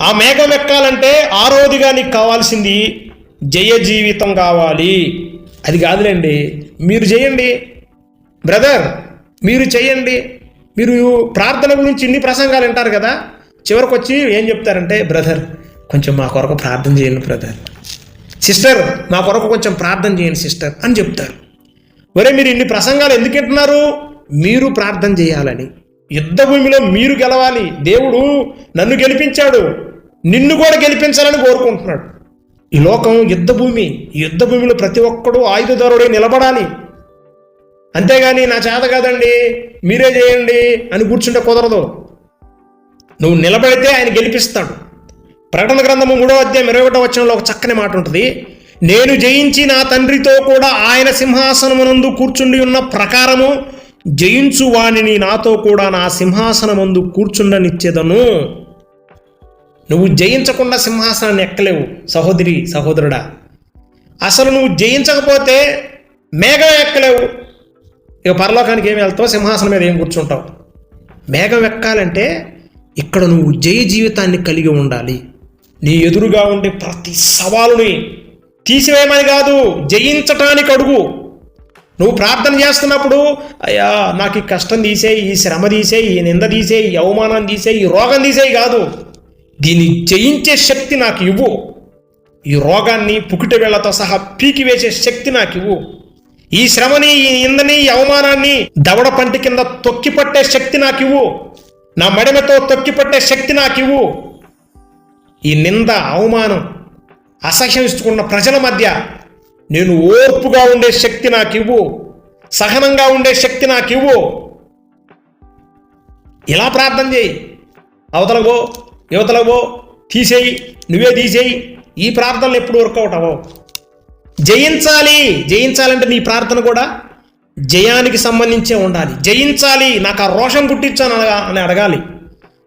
ఆ మేఘం ఎక్కాలంటే ఆరోదిగా నీకు కావాల్సింది జయ జీవితం కావాలి. అది కాదులేండి. మీరు చేయండి. బ్రదర్ మీరు చేయండి. మీరు ప్రార్థన గురించి ఇన్ని ప్రసంగాలు వింటారు కదా చివరికి వచ్చి ఏం చెప్తారంటే బ్రదర్ కొంచెం మా కొరకు ప్రార్థన చేయండి బ్రదర్. సిస్టర్ మా కొరకు కొంచెం ప్రార్థన చేయండి సిస్టర్ అని చెప్తారు. ఒరే మీరు ఇన్ని ప్రసంగాలు ఎందుకు వింటున్నారు? మీరు ప్రార్థన చేయాలని. యుద్ధ భూమిలో మీరు గెలవాలి. దేవుడు నన్ను గెలిపించాడు. నిన్ను కూడా గెలిపించాలని కోరుకుంటున్నాడు. ఈ లోకం యుద్ధ భూమి యుద్ధ భూమిలో ప్రతి ఒక్కడూ ఆయుధదారుడే నిలబడాలి. అంతేగాని నా చేత కాదండి మీరే చేయండి అని కూర్చుంటే కుదరదు. నువ్వు నిలబడితే ఆయన గెలిపిస్తాడు. ప్రకటన గ్రంథము మూడవ అధ్యాయం ఇరవై ఒకటో వచ్చినలో ఒక చక్కని మాట ఉంటుంది. నేను జయించి నా తండ్రితో కూడా ఆయన సింహాసనమునందు కూర్చుండి ఉన్న ప్రకారము జయించు వానిని నాతో కూడా నా సింహాసనమందు కూర్చుండనిచ్చేదను. నువ్వు జయించకుండా సింహాసనాన్ని ఎక్కలేవు సహోదరి సహోదరుడా. అసలు నువ్వు జయించకపోతే మేఘం ఎక్కలేవు. ఇక పరలోకానికి ఏమి వెళ్తావు? సింహాసనం మీద ఏం కూర్చుంటావు? మేఘం ఎక్కాలంటే ఇక్కడ నువ్వు జయ జీవితాన్ని కలిగి ఉండాలి. నీ ఎదురుగా ఉండే ప్రతి సవాలుని తీసివేయమని కాదు జయించటానికి అడుగు. నువ్వు ప్రార్థన చేస్తున్నప్పుడు అయ్యా నాకు ఈ కష్టం తీసేయి ఈ శ్రమ తీసేయి ఈ నింద తీసేయి ఈ అవమానం తీసేయి ఈ రోగం తీసేయి కాదు. దీన్ని జయించే శక్తి నాకు ఇవ్వు. ఈ రోగాన్ని పుకిట వేళ్ళతో సహా పీకివేసే శక్తి నాకు ఇవ్వు. ఈ శ్రమని ఈ నిందని ఈ అవమానాన్ని దవడ పంటి కింద తొక్కిపట్టే శక్తి నాకు ఇవ్వు. నా మడిమతో తొక్కిపట్టే శక్తి నాకు ఇవ్వు. ఈ నింద అవమానం అసహ్యమిస్తుకున్న ప్రజల మధ్య నేను ఓర్పుగా ఉండే శక్తి నాకు ఇవ్వు. సహనంగా ఉండే శక్తి నాకు ఇవ్వు. ఇలా ప్రార్థన చేయి. అవతలగో యువతలవో తీసేయి నువ్వే తీసేయి ఈ ప్రార్థనలు ఎప్పుడు వర్కౌట్ అవ్వవు. జయించాలి జయించాలంటే నీ ప్రార్థన కూడా జయానికి సంబంధించే ఉండాలి. జయించాలి నాకు ఆ రోషం పుట్టించాను అనగా అని అడగాలి.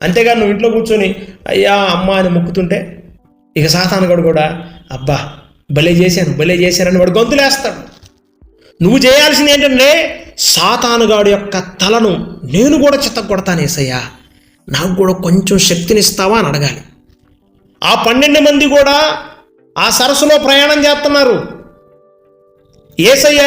అంతేగాని నువ్వు ఇంట్లో కూర్చొని అయ్యా అమ్మ అని మొక్కుతుంటే ఇక సాతానుగడు కూడా అబ్బా భలే చేశాను భలే చేశానని వాడు గొంతులేస్తాడు. నువ్వు చేయాల్సింది ఏంటంటే సాతానుగాడు యొక్క తలను నేను కూడా చిత్త కొడతాను ఏసయ్యా. నాకు కూడా కొంచెం శక్తినిస్తావా అని అడగాలి. ఆ పన్నెండు మంది కూడా ఆ సరస్సులో ప్రయాణం చేస్తున్నారు. ఏసయ్య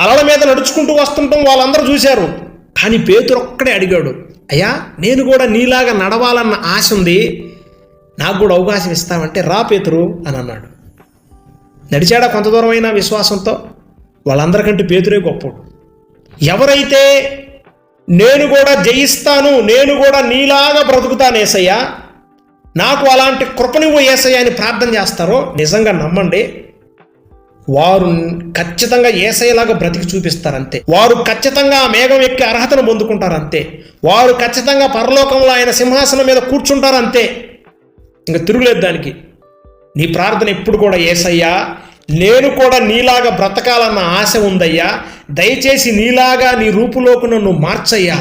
అలల మీద నడుచుకుంటూ వస్తుంటాం వాళ్ళందరూ చూశారు. కానీ పేతురు ఒక్కడే అడిగాడు అయ్యా నేను కూడా నీలాగా నడవాలన్న ఆశ ఉంది. నాకు కూడా అవకాశం ఇస్తామంటే రా పేతురు అని అన్నాడు. నడిచాడా కొంత దూరమైన విశ్వాసంతో? వాళ్ళందరికంటే పేతురే గొప్పడు ఎవరైతే నేను కూడా జయిస్తాను నేను కూడా నీలాగా బ్రతుకుతాను ఏసయ్యా. నాకు అలాంటి కృపనివ్వు ఏసయ్య అని ప్రార్థన చేస్తారో నిజంగా నమ్మండి. వారు ఖచ్చితంగా ఏసయ్యలాగా బ్రతికి చూపిస్తారంతే. వారు ఖచ్చితంగా ఆ మేఘం ఎక్కి అర్హతను పొందుకుంటారంతే. వారు ఖచ్చితంగా పరలోకంలో ఆయన సింహాసనం మీద కూర్చుంటారంతే. ఇంకా తిరుగులేదు దానికి. నీ ప్రార్థన ఎప్పుడు కూడా ఏసయ్యా నేను కూడా నీలాగా బ్రతకాలన్న ఆశ ఉందయ్యా. దయచేసి నీలాగా నీ రూపులోకి నన్ను మార్చయ్యా.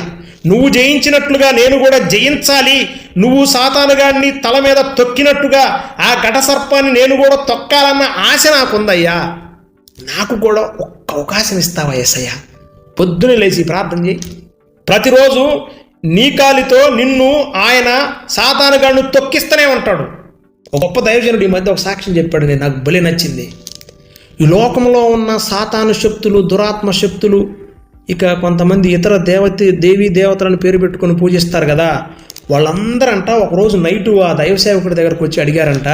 నువ్వు జయించినట్లుగా నేను కూడా జయించాలి. నువ్వు సాతానుగాన్ని తల మీద తొక్కినట్టుగా ఆ ఘట సర్పాన్ని నేను కూడా తొక్కాలన్న ఆశ నాకుందయ్యా. నాకు కూడా ఒక్క అవకాశం ఇస్తావా ఏసయ్యా పొద్దున లేచి ప్రార్థన చేయి. ప్రతిరోజు నీ కాలితో నిన్ను ఆయన సాతానుగాడిని తొక్కిస్తూనే ఉంటాడు. గొప్ప దైవజనుడు ఈ మధ్య ఒక సాక్ష్యం చెప్పాడు నేను నాకు బలి నచ్చింది. ఈ లోకంలో ఉన్న సాతాను శక్తులు దురాత్మ శక్తులు ఇక కొంతమంది ఇతర దేవత దేవీ దేవతలను పేరు పెట్టుకొని పూజిస్తారు కదా. వాళ్ళందరంట ఒకరోజు నైటు ఆ దైవ సేవకుడి దగ్గరకు వచ్చి అడిగారంట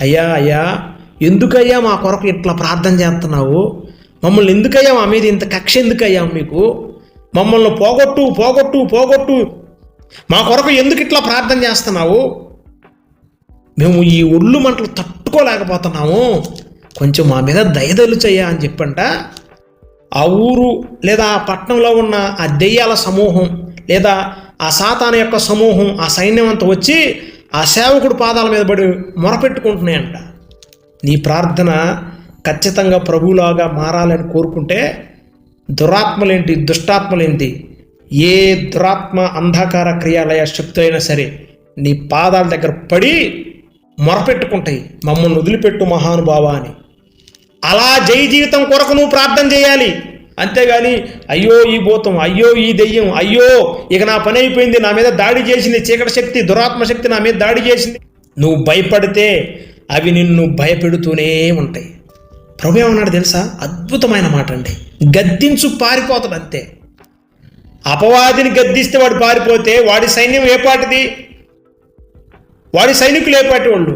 అయ్యా అయ్యా ఎందుకయ్యా మా కొరకు ఇట్లా ప్రార్థన చేస్తున్నావు? మమ్మల్ని ఎందుకయ్యా మా మీద ఇంత కక్ష ఎందుకయ్యా మీకు? మమ్మల్ని పోగొట్టు పోగొట్టు పోగొట్టు. మా కొరకు ఎందుకు ఇట్లా ప్రార్థన చేస్తున్నావు? మేము ఈ ఒళ్ళు మంటలు తట్టుకోలేకపోతున్నాము. కొంచెం మా మీద దయదలుచయ్యా అని చెప్పంట. ఆ ఊరు లేదా ఆ పట్టణంలో ఉన్న ఆ దెయ్యాల సమూహం లేదా ఆ సాతాన యొక్క సమూహం ఆ సైన్యం అంతా వచ్చి ఆ సేవకుడు పాదాల మీద పడి మొరపెట్టుకుంటున్నాయంట. నీ ప్రార్థన ఖచ్చితంగా ప్రభువులాగా మారాలని కోరుకుంటే దురాత్మలేంటి దుష్టాత్మలేంటి? ఏ దురాత్మ అంధకార క్రియాలయ శక్తి అయినా సరే నీ పాదాల దగ్గర పడి మొరపెట్టుకుంటాయి. మమ్మల్ని వదిలిపెట్టు మహానుభావ అని. అలా జై జీవితం కొరకు నువ్వు ప్రార్థన చేయాలి. అంతేగాని అయ్యో ఈ భూతం అయ్యో ఈ దెయ్యం అయ్యో ఇక నా పని అయిపోయింది నా మీద దాడి చేసింది చీకటి శక్తి దురాత్మ శక్తి నా మీద దాడి చేసింది. నువ్వు భయపడితే అవి నిన్ను భయపెడుతూనే ఉంటాయి. ప్రభు ఏమన్నాడు తెలుసా? అద్భుతమైన మాట అండి. గద్దించు పారిపోతాడు అంతే. అపవాదిని గద్దిస్తే వాడు పారిపోతే వాడి సైన్యం ఏ పాటిది? వాడి సైనికులు ఏ పాటి వాళ్ళు?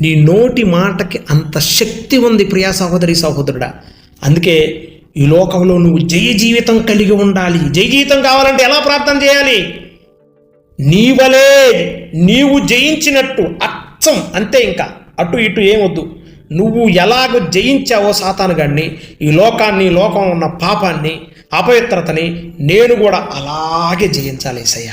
నీ నోటి మాటకి అంత శక్తి ఉంది ప్రియా సహోదరి సహోదరుడా. అందుకే ఈ లోకంలో నువ్వు జయ జీవితం కలిగి ఉండాలి. జయ జీవితం కావాలంటే ఎలా ప్రార్థన చేయాలి? నీ వలే నీవు జయించినట్టు అచ్చం. అంతే ఇంకా. అటు ఇటు ఏమొద్దు. నువ్వు ఎలాగ జయించావో సాతాను ఈ లోకాన్ని లోకం ఉన్న పాపాన్ని అపవిత్రతని నేను కూడా అలాగే జయించాలి ఏసయ్యా.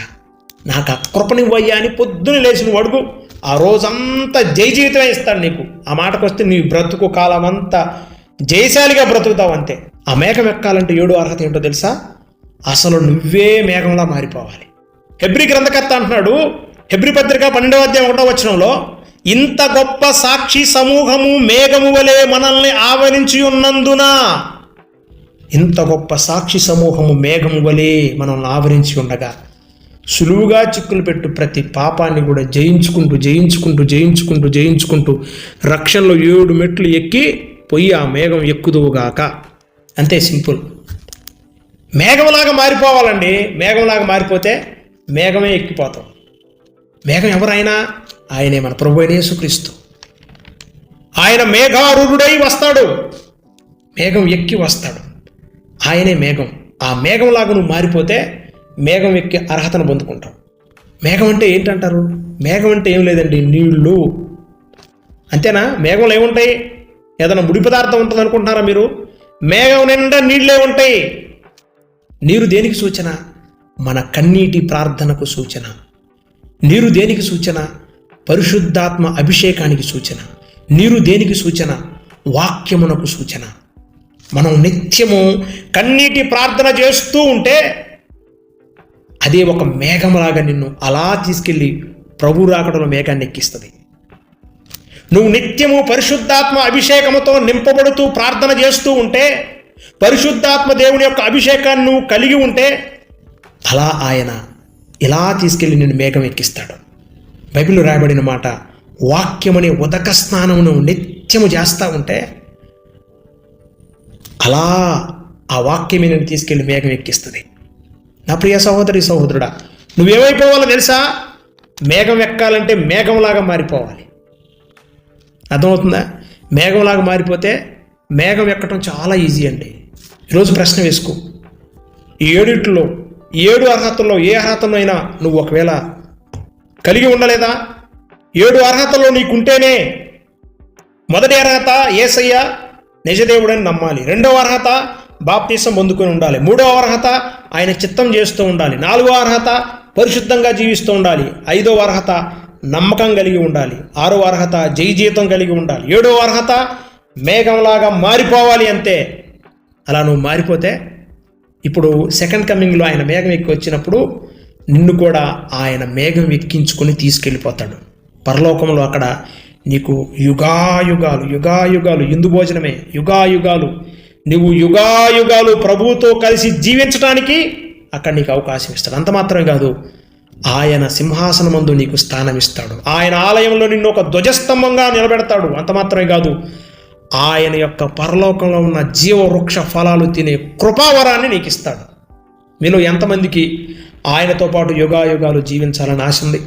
నాకు ఆ కృపనివ్వయ్యా అని పొద్దున లేచి నువ్వు అడుగు. ఆ రోజంతా జై జీవితమే ఇస్తాడు నీకు. ఆ మాటకు వస్తే నీ బ్రతుకు కాలం అంతా జయశాలిగా బ్రతుకుతావు అంతే. ఆ మేఘం ఎక్కాలంటే ఏడు అర్హత ఏంటో తెలుసా? అసలు నువ్వే మేఘంలా మారిపోవాలి. హెబ్రి గ్రంథకర్త అంటున్నాడు హెబ్రి పత్రిక పన్నెండవ అధ్యాయం ఒకటో వచనంలో ఇంత గొప్ప సాక్షి సమూహము మేఘము వలె మనల్ని ఆవరించి ఉన్నందున ఇంత గొప్ప సాక్షి సమూహము మేఘము వలె మనల్ని ఆవరించి ఉండగా సులువుగా చిక్కులు పెట్టు ప్రతి పాపాన్ని కూడా జయించుకుంటూ జయించుకుంటూ జయించుకుంటూ జయించుకుంటూ రక్షణలో ఏడు మెట్లు ఎక్కి పొయ్యి ఆ మేఘం ఎక్కుదువుగాక. అంతే సింపుల్. మేఘంలాగా మారిపోవాలండి. మేఘంలాగా మారిపోతే మేఘమే ఎక్కిపోతాం. మేఘం ఎవరైనా ఆయనే మన ప్రభు అయిన యేసుక్రీస్తు. ఆయన మేఘారుడై వస్తాడు. మేఘం ఎక్కి వస్తాడు. ఆయనే మేఘం. ఆ మేఘంలాగా నువ్వు మారిపోతే మేఘం ఎక్కి అర్హతను పొందుకుంటాం. మేఘం అంటే ఏంటంటారు? మేఘం అంటే ఏం లేదండి నీళ్ళు అంతేనా? మేఘంలో ఏముంటాయి? ఏదైనా ముడి పదార్థం ఉంటుంది అనుకుంటున్నారా మీరు? మేఘం నిండా నీళ్ళే ఉంటాయి. నీరు దేనికి సూచన? మన కన్నీటి ప్రార్థనకు సూచన. నీరు దేనికి సూచన? పరిశుద్ధాత్మ అభిషేకానికి సూచన. నీరు దేనికి సూచన? వాక్యమునకు సూచన. మనం నిత్యము కన్నీటి ప్రార్థన చేస్తూ ఉంటే అదే ఒక మేఘంలాగా నిన్ను అలా తీసుకెళ్ళి ప్రభు రాకడలో మేఘాన్ని ఎక్కిస్తుంది. నువ్వు నిత్యము పరిశుద్ధాత్మ అభిషేకముతో నింపబడుతూ ప్రార్థన చేస్తూ ఉంటే పరిశుద్ధాత్మ దేవుని యొక్క అభిషేకాన్ని నువ్వు కలిగి ఉంటే అలా ఆయన ఇలా తీసుకెళ్ళి నిన్ను మేఘం ఎక్కిస్తాడు. బైబిల్లో రాయబడిన మాట వాక్యమనే ఉదక స్నానమును నిత్యము చేస్తూ ఉంటే అలా ఆ వాక్యమే నేను తీసుకెళ్ళి మేఘం ఎక్కిస్తుంది. నా ప్రియ సహోదరి సహోదరుడా నువ్వేమైపోవాలో తెలుసా? మేఘం ఎక్కాలంటే మేఘంలాగా మారిపోవాలి. అర్థమవుతుందా? మేఘంలాగా మారిపోతే మేఘం ఎక్కడం చాలా ఈజీ అండి. ఈరోజు ప్రశ్న వేసుకో. ఈ ఏడిట్లో ఏడు అర్హతల్లో ఏ అర్హతనైనా నువ్వు ఒకవేళ కలిగి ఉండలేదా? ఏడు అర్హతల్లో నీకుంటేనే మొదటి అర్హత ఏసయ్య నిజదేవుడని నమ్మాలి. రెండవ అర్హత బాప్తీసం పొందుకొని ఉండాలి. మూడవ అర్హత ఆయన చిత్తం చేస్తూ ఉండాలి. నాలుగవ అర్హత పరిశుద్ధంగా జీవిస్తూ ఉండాలి. ఐదవ అర్హత నమ్మకం కలిగి ఉండాలి. ఆరవ అర్హత జై జీతం కలిగి ఉండాలి. ఏడవ అర్హత మేఘంలాగా మారిపోవాలి అంతే అలా నువ్వు మారిపోతే ఇప్పుడు సెకండ్ కమింగ్లో ఆయన మేఘం ఎక్కి వచ్చినప్పుడు నిన్ను కూడా ఆయన మేఘం ఎక్కించుకొని తీసుకెళ్ళిపోతాడు. పరలోకంలో అక్కడ నీకు యుగాయుగాలు యుగాయుగాలు ఇందు భోజనమే యుగాయుగాలు నువ్వు యుగాయుగాలు ప్రభువుతో కలిసి జీవించడానికి అక్కడ నీకు అవకాశం ఇస్తాడు. అంత మాత్రమే కాదు ఆయన సింహాసనమందు నీకు స్థానం ఇస్తాడు. ఆయన ఆలయంలో నిన్ను ఒక ధ్వజస్తంభంగా నిలబెడతాడు. అంత మాత్రమే కాదు ఆయన యొక్క పరలోకంలో ఉన్న జీవవృక్ష ఫలాలు తినే కృపావరాన్ని నీకు ఇస్తాడు. మీలో ఎంతమందికి ఆయనతో పాటు యుగాయుగాలు జీవించాలని ఆశ ఉంది?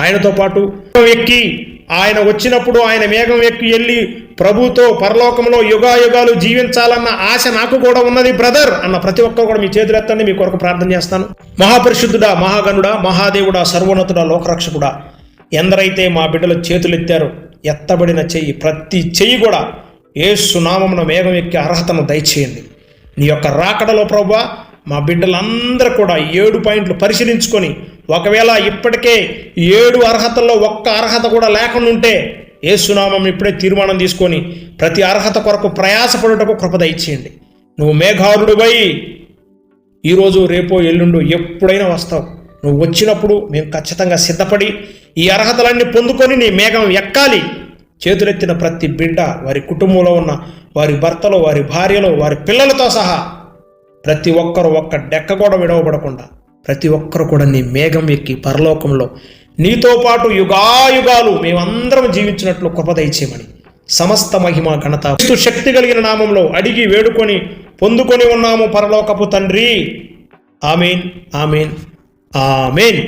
ఆయనతో పాటు ఎక్కి ఆయన వచ్చినప్పుడు ఆయన మేఘం ఎక్కి వెళ్ళి ప్రభుతో పరలోకంలో యుగాయుగాలు జీవించాలన్న ఆశ నాకు కూడా ఉన్నది బ్రదర్ అన్న ప్రతి ఒక్కరు కూడా మీ చేతులు ఎత్తండి మీ కొరకు ప్రార్థన చేస్తాను. మహాపరిశుద్ధుడా మహాగణుడా మహాదేవుడా సర్వోన్నతుడా లోకరక్షకుడా ఎందరైతే మా బిడ్డలు చేతులు ఎత్తారో ఎత్తబడిన చెయ్యి ప్రతి చెయ్యి కూడా ఏసునామమున మేఘం ఎక్కి అర్హతను దయచేయండి. నీ యొక్క రాకడలో ప్రభా మా బిడ్డలందరూ కూడా ఏడు పాయింట్లు పరిశీలించుకొని ఒకవేళ ఇప్పటికే ఏడు అర్హతల్లో ఒక్క అర్హత కూడా లేకుండా ఉంటే ఏసునామం ఇప్పుడే తీర్మానం తీసుకొని ప్రతి అర్హత కొరకు ప్రయాసపడుటకు కృప దయచేయండి నువ్వు మేఘారుడువై ఈరోజు రేపో ఎల్లుండు ఎప్పుడైనా వస్తావు. నువ్వు వచ్చినప్పుడు మేము ఖచ్చితంగా సిద్ధపడి ఈ అర్హతలన్నీ పొందుకొని నీ మేఘం ఎక్కాలి. చేతులెత్తిన ప్రతి బిడ్డ వారి కుటుంబంలో ఉన్న వారి భర్తలో వారి భార్యలో వారి పిల్లలతో సహా ప్రతి ఒక్కరు ఒక్క డెక్క కూడా విడవబడకుండా ప్రతి ఒక్కరు కూడా నీ మేఘం ఎక్కి పరలోకంలో నీతో పాటు యుగాయుగాలు మేమందరం జీవించినట్లు కృప దయచేయమని. సమస్త మహిమ ఘనత శక్తి కలిగిన నామంలో అడిగి వేడుకొని పొందుకొని ఉన్నాము పరలోకపు తండ్రి. Amen amen amen.